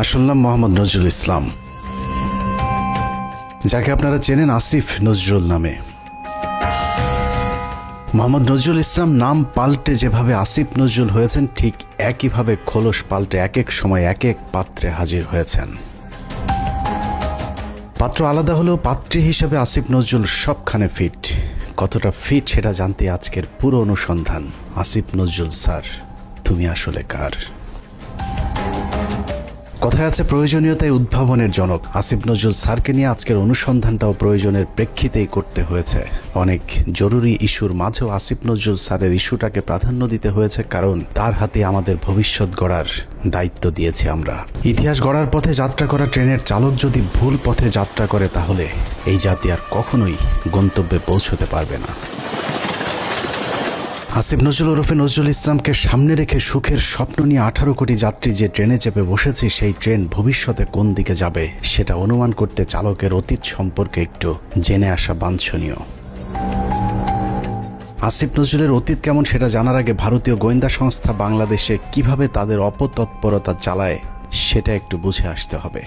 আসল নাম মোহাম্মদ নজরুল ইসলাম। যাকে আপনারা চেনেন আসিফ নজরুল নামে। মোহাম্মদ নজরুল ইসলাম নাম পাল্টে যেভাবে আসিফ নজরুল হয়েছেন, ঠিক একইভাবে খোলস পাল্টে এক এক সময় এক এক পাত্রে হাজির হয়েছেন। পাত্র আলাদা হলেও পাত্রী হিসেবে আসিফ নজরুল সবখানে ফিট। কতটা ফিট সেটা জানতে আজকের পুরো অনুসন্ধান। আসিফ নজরুল স্যার, তুমি আসলে কার? কথায় আছে প্রয়োজনীয়তায় উদ্ভাবনের জনক। আসিফ নজরুল স্যারকে নিয়ে আজকের অনুসন্ধানটাও প্রয়োজনের প্রেক্ষিতেই করতে হয়েছে। অনেক জরুরি ইস্যুর মাঝেও আসিফ নজরুল স্যারের ইস্যুটাকে প্রাধান্য দিতে হয়েছে, কারণ তার হাতে আমাদের ভবিষ্যৎ গড়ার দায়িত্ব দিয়েছি আমরা। ইতিহাস গড়ার পথে যাত্রা করা ট্রেনের চালক যদি ভুল পথে যাত্রা করে, তাহলে এই জাতি আর কখনোই গন্তব্যে পৌঁছতে পারবে না। আসিফ নজরুল ওরফে নজরুল ইসলামকে সামনে রেখে সুখের স্বপ্ন নিয়ে আঠারো কোটি যাত্রী যে ট্রেনে চেপে বসেছি, সেই ট্রেন ভবিষ্যতে কোন দিকে যাবে সেটা অনুমান করতে চালকের অতীত সম্পর্কে একটু জেনে আসা বাঞ্ছনীয়। আসিফ নজরুলের অতীত কেমন সেটা জানার আগে ভারতীয় গোয়েন্দা সংস্থা বাংলাদেশে কীভাবে তাদের অপতৎপরতা চালায় সেটা একটু বুঝে আসতে হবে।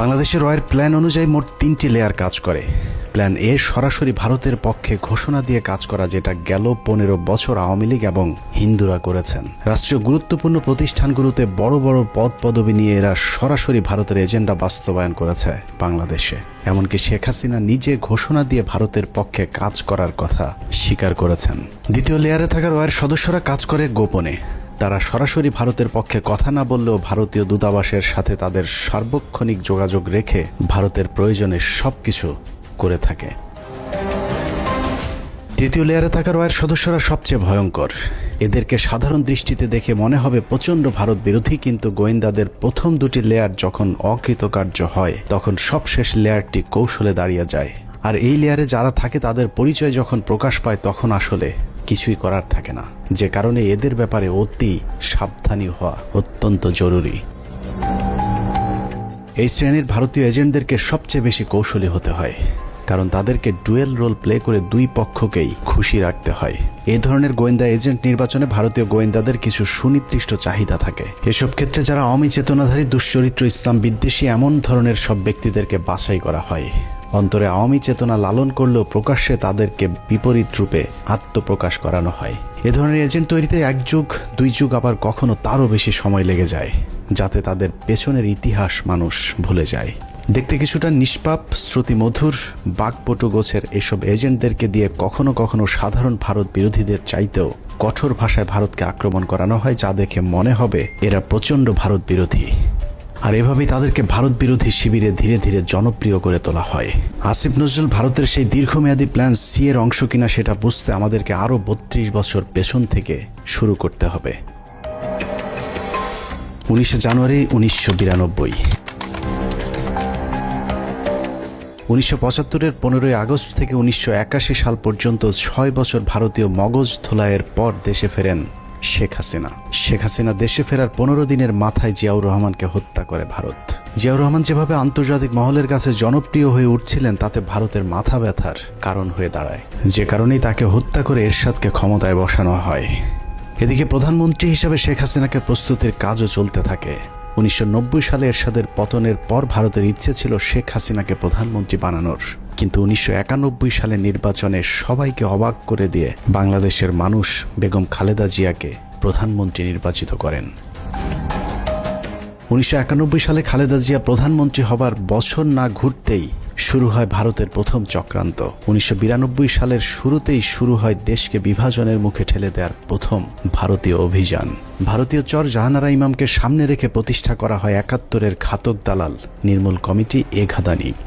বাংলাদেশের রয়ের প্ল্যান অনুযায়ী মোট তিনটি লেয়ার কাজ করে। প্ল্যান এ সরাসরি ভারতের পক্ষে ঘোষণা দিয়ে কাজ করা যেটা গেল পনেরো বছর আওয়ামী লীগ এবং হিন্দুরা করেছেন। রাষ্ট্রীয় গুরুত্বপূর্ণ প্রতিষ্ঠানগুলোতে বড় বড় পদ পদবি নিয়ে এরা সরাসরি ভারতের এজেন্ডা বাস্তবায়ন করেছে বাংলাদেশে। এমনকি শেখ হাসিনা নিজে ঘোষণা দিয়ে ভারতের পক্ষে কাজ করার কথা স্বীকার করেছেন। দ্বিতীয় লেয়ারে থাকা রয়ের সদস্যরা কাজ করে গোপনে। তারা সরাসরি ভারতের পক্ষে কথা না বললেও ভারতীয় দূতাবাসের সাথে তাদের সার্বক্ষণিক যোগাযোগ রেখে ভারতের প্রয়োজনে সবকিছু করে থাকে। তৃতীয় লেয়ারে থাকা রয়ের সদস্যরা সবচেয়ে ভয়ঙ্কর। এদেরকে সাধারণ দৃষ্টিতে দেখে মনে হবে প্রচণ্ড ভারত বিরোধী, কিন্তু গোয়েন্দাদের প্রথম দুটি লেয়ার যখন অকৃতকার্য হয়, তখন সবশেষ লেয়ারটি কৌশলে দাঁড়িয়ে যায়। আর এই লেয়ারে যারা থাকে, তাদের পরিচয় যখন প্রকাশ পায়, তখন আসলে কিছুই করার থাকে না। যে কারণে এদের ব্যাপারে অতি সাবধানী হওয়া অত্যন্ত জরুরি। এই শ্রেণির ভারতীয় এজেন্টদেরকে সবচেয়ে বেশি কৌশলী হতে হয়। কারণ তাদেরকে ডুয়েল রোল প্লে করে দুই পক্ষকেই খুশি রাখতে হয়। এ ধরনের গোয়েন্দা এজেন্ট নির্বাচনে ভারতীয় গোয়েন্দাদের কিছু সুনির্দিষ্ট চাহিদা থাকে। এসব ক্ষেত্রে যারা অমি চেতনাধারী দুশ্চরিত্র, ইসলাম বিদ্বেষী এমন ধরনের সব ব্যক্তিদেরকে বাছাই করা হয়। অন্তরে আওয়ামী চেতনা লালন করলেও প্রকাশ্যে তাদেরকে বিপরীত রূপে আত্মপ্রকাশ করানো হয়। এ ধরনের এজেন্ট তৈরিতে এক যুগ, দুই যুগ আবার কখনো তারও বেশি সময় লেগে যায়, যাতে তাদের পেছনের ইতিহাস মানুষ ভুলে যায়। দেখতে কিছুটা নিষ্পাপ, শ্রুতিমধুর, বাকপটু গোছের এসব এজেন্টদেরকে দিয়ে কখনো কখনো সাধারণ ভারত বিরোধীদের চাইতেও কঠোর ভাষায় ভারতকে আক্রমণ করানো হয়, যা দেখে মনে হবে এরা প্রচণ্ড ভারত বিরোধী। আর এভাবেই তাদেরকে ভারত বিরোধী শিবিরে ধীরে ধীরে জনপ্রিয় করে তোলা হয়। আসিফ নজরুল ভারতের সেই দীর্ঘমেয়াদী প্ল্যান সি এর অংশ কিনা সেটা বুঝতে আমাদেরকে আরও বত্রিশ বছর পেছন থেকে শুরু করতে হবে। উনিশে জানুয়ারি উনিশশো বিরানব্বই। উনিশশো পঁচাত্তরের পনেরোই আগস্ট থেকে উনিশশো একাশি সাল পর্যন্ত ছয় বছর ভারতীয় মগজ ধোলাইয়ের পর দেশে ফেরেন শেখ হাসিনা। শেখ হাসিনা দেশে ফেরার পনেরো দিনের মাথায় জিয়াউর রহমানকে হত্যা করে ভারত। জিয়াউর রহমান যেভাবে আন্তর্জাতিক মহলের কাছে জনপ্রিয় হয়ে উঠছিলেন, তাতে ভারতের মাথা ব্যথার কারণ হয়ে দাঁড়ায়। যে কারণেই তাকে হত্যা করে এরশাদকে ক্ষমতায় বসানো হয়। এদিকে প্রধানমন্ত্রী হিসেবে শেখ হাসিনাকে প্রস্তুতির কাজও চলতে থাকে। উনিশশো নব্বই সালে এরশাদের পতনের পর ভারতের ইচ্ছে ছিল শেখ হাসিনাকে প্রধানমন্ত্রী বানানোর। কিন্তু উনিশশো সালে নির্বাচনে সবাইকে অবাক করে দিয়ে বাংলাদেশের মানুষ বেগম খালেদা জিয়াকে প্রধানমন্ত্রী নির্বাচিত করেন। উনিশশো একানব্বই সালে খালেদা জিয়া প্রধানমন্ত্রী হবার বছর না ঘুরতেই শুরু হয় ভারতের প্রথম চক্রান্ত। উনিশশো বিরানব্বই সালের শুরুতেই শুরু হয় দেশকে বিভাজনের মুখে ঠেলে দেওয়ার প্রথম ভারতীয় অভিযান। ভারতীয় চর জাহানারা ইমামকে সামনে রেখে প্রতিষ্ঠা করা হয় একাত্তরের ঘাতক দালাল নির্মূল কমিটি এঘাদানিক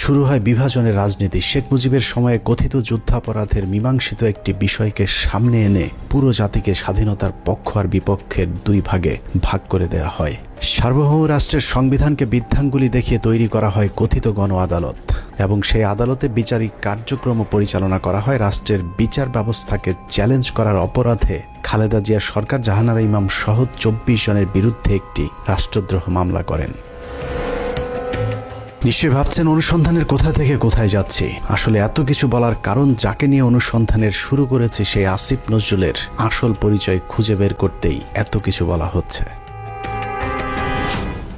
শুরু হয় বিভাজনের রাজনীতি। শেখ মুজিবের সময়ে কথিত যুদ্ধাপরাধের মীমাংসিত একটি বিষয়কে সামনে এনে পুরো জাতিকে স্বাধীনতার পক্ষ আর বিপক্ষের দুই ভাগে ভাগ করে দেওয়া হয়। সার্বভৌম রাষ্ট্রের সংবিধানকে বৃদ্ধাঙ্গুলি দেখিয়ে তৈরি করা হয় কথিত গণ আদালত এবং সেই আদালতে বিচারিক কার্যক্রম পরিচালনা করা হয়। রাষ্ট্রের বিচার ব্যবস্থাকে চ্যালেঞ্জ করার অপরাধে খালেদা জিয়া সরকার জাহানারা ইমাম সহ চব্বিশ জনের বিরুদ্ধে একটি রাষ্ট্রদ্রোহ মামলা করেন। নিশ্চয়ই ভাবছেন অনুসন্ধানের কোথা থেকে কোথায় যাচ্ছি? আসলে এত কিছু বলার কারণ যাকে নিয়ে অনুসন্ধানের শুরু করেছে সেই আসিফ নজরুলের আসল পরিচয় খুঁজে বের করতেই এত কিছু বলা হচ্ছে।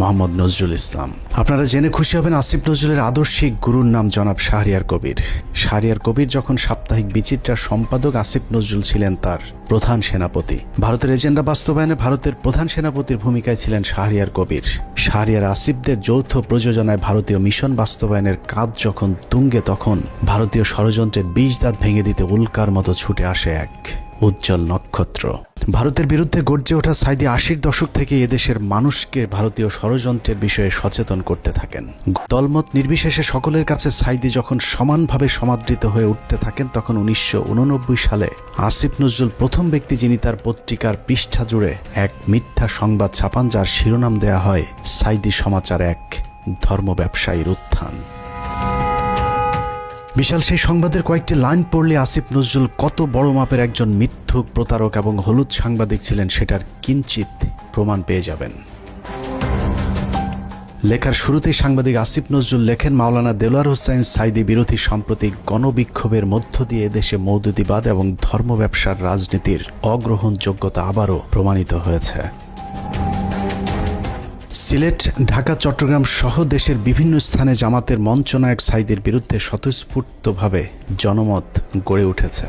মোহাম্মদ নজরুল ইসলাম। আপনারা জেনে খুশি হবেন আসিফ নজরুলের আদর্শিক গুরুর নাম জনাব শাহরিয়ার কবির। শাহরিয়ার কবির যখন সাপ্তাহিক বিচিত্রার সম্পাদক আসিফ নজরুল ছিলেন তার প্রধান সেনাপতি। ভারতের এজেন্ডা বাস্তবায়নে ভারতের প্রধান সেনাপতির ভূমিকায় ছিলেন শাহরিয়ার কবির। শাহরিয়ার আসিফদের যৌথ প্রযোজনায় ভারতীয় মিশন বাস্তবায়নের কাজ যখন তুঙ্গে তখন ভারতীয় ষড়যন্ত্রের বীজ দাঁত ভেঙে দিতে উল্কার মতো ছুটে আসে এক উজ্জ্বল নক্ষত্র। ভারতের বিরুদ্ধে গর্জে ওঠা সাইদি আশির দশক থেকে এদেশের মানুষকে ভারতীয় ষড়যন্ত্রের বিষয়ে সচেতন করতে থাকেন। দলমত নির্বিশেষে সকলের কাছে সাইদি যখন সমানভাবে সমাদৃত হয়ে উঠতে থাকেন, তখন উনিশশো উননব্বই সালে আসিফ নজরুল প্রথম ব্যক্তি যিনি তার পত্রিকার পৃষ্ঠা জুড়ে এক মিথ্যা সংবাদ ছাপান, যার শিরোনাম দেয়া হয়, সাইদি সমাচার এক ধর্ম ব্যবসায়ীর উত্থান। বিশাল সেই সংবাদের কয়েকটি লাইন পড়লে আসিফ নজরুল কত বড় মাপের একজন মিথ্যুক প্রতারক এবং হলুদ সাংবাদিক ছিলেন সেটার কিঞ্চিত প্রমাণ পেয়ে যাবেন। লেখার শুরুতেই সাংবাদিক আসিফ নজরুল লেখেন, মাওলানা দেলোয়ার হোসেন সাইদি বিরোধী সাম্প্রতিক গণবিক্ষোভের মধ্য দিয়ে দেশে মৌদুদিবাদ এবং ধর্ম ব্যবসার রাজনীতির অগ্রহণযোগ্যতা আবারও প্রমাণিত হয়েছে। সিলেট, ঢাকা, চট্টগ্রাম সহ দেশের বিভিন্ন স্থানে জামাতের মঞ্চনায়ক সাইদের বিরুদ্ধে স্বতঃস্ফূর্তভাবে জনমত গড়ে উঠেছে।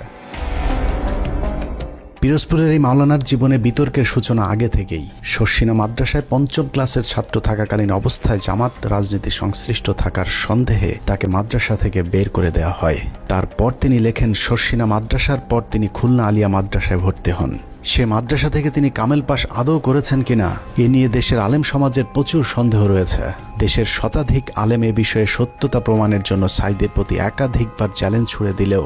পিরোজপুরের এই মাওলানার জীবনে বিতর্কের সূচনা আগে থেকেই। শর্ষিনা মাদ্রাসায় পঞ্চম ক্লাসের ছাত্র থাকাকালীন অবস্থায় জামাত রাজনীতি সংশ্লিষ্ট থাকার সন্দেহে তাকে মাদ্রাসা থেকে বের করে দেওয়া হয়। তারপর তিনি লেখেন শর্ষিনা মাদ্রাসার পর তিনি খুলনা আলিয়া মাদ্রাসায় ভর্তি হন। সে মাদ্রাসা থেকে তিনি কামেল পাশ আদৌ করেছেন কিনা, এ নিয়ে দেশের আলেম সমাজের প্রচুর সন্দেহ রয়েছে। দেশের শতাধিক আলেম এ বিষয়ে সত্যতা প্রমাণের জন্য সাইদের প্রতি একাধিকবার চ্যালেঞ্জ ছুড়ে দিলেও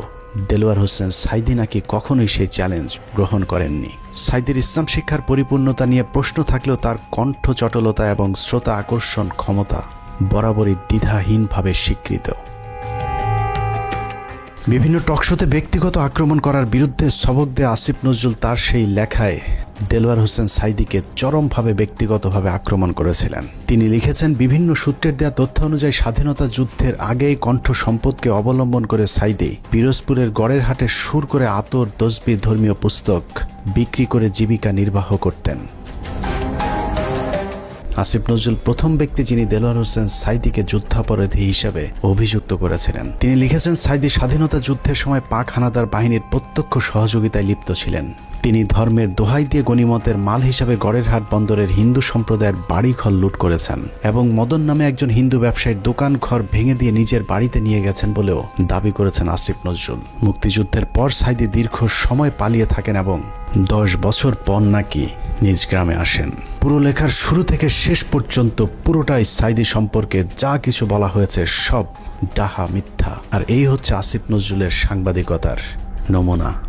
দেলোয়ার হোসেন সাইদি নাকি কখনোই সেই চ্যালেঞ্জ গ্রহণ করেননি। সাইদের ইসলাম শিক্ষার পরিপূর্ণতা নিয়ে প্রশ্ন থাকলেও তার কণ্ঠ চটলতা এবং শ্রোতা আকর্ষণ ক্ষমতা বরাবরই দ্বিধাহীনভাবে স্বীকৃত। বিভিন্ন টকশোতে ব্যক্তিগত আক্রমণ করার বিরুদ্ধে সবক দেয়া আসিফ নজরুল তার সেই লেখায় দেলোয়ার হোসেন সাইদিকে চরমভাবে ব্যক্তিগতভাবে আক্রমণ করেছিলেন। তিনি লিখেছেন, বিভিন্ন সূত্রের দেয়া তথ্য অনুযায়ী স্বাধীনতা যুদ্ধের আগেই কণ্ঠ সম্পদকে অবলম্বন করে সাইদি পিরোজপুরের গড়ের হাটে সুর করে আতর দসবি ধর্মীয় পুস্তক বিক্রি করে জীবিকা নির্বাহ করতেন। আসিফ নজরুল প্রথম ব্যক্তি যিনি দেলোয়ার হোসেন সাইদিকে যুদ্ধাপরাধী হিসেবে অভিযুক্ত করেছিলেন। তিনি লিখেছেন, সাইদি স্বাধীনতা যুদ্ধের সময় পাক হানাদার বাহিনীর প্রত্যক্ষ সহযোগিতায় লিপ্ত ছিলেন। তিনি ধর্মের দোহাই দিয়ে গণিমতের মাল হিসাবে গড়েরহাট বন্দরের হিন্দু সম্প্রদায়ের বাড়িঘর লুট করেছেন এবং মদন নামে একজন হিন্দু ব্যবসায়ীর দোকান ঘর ভেঙে দিয়ে নিজের বাড়িতে নিয়ে গেছেন বলেও দাবি করেছেন আসিফ নজরুল। মুক্তিযুদ্ধের পর সাইদি দীর্ঘ সময় পালিয়ে থাকেন এবং দশ বছর পর নাকি নিজ গ্রামে আসেন। পুরো লেখার শুরু থেকে শেষ পর্যন্ত পুরোটাই সাইদি সম্পর্কে যা কিছু বলা হয়েছে সব ডাহা মিথ্যা। আর এই হচ্ছে আসিফ নজরুলের সাংবাদিকতার নমুনা।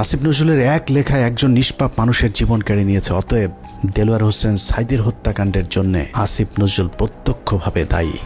আসিফ নজরুলের এক লেখায় একজন নিষ্পাপ মানুষের জীবন কেড়ে নিয়েছে, অতএব দেলোয়ার হোসেন সাইদির হত্যাকাণ্ডের জন্য আসিফ নজরুল প্রত্যক্ষভাবে দায়ী।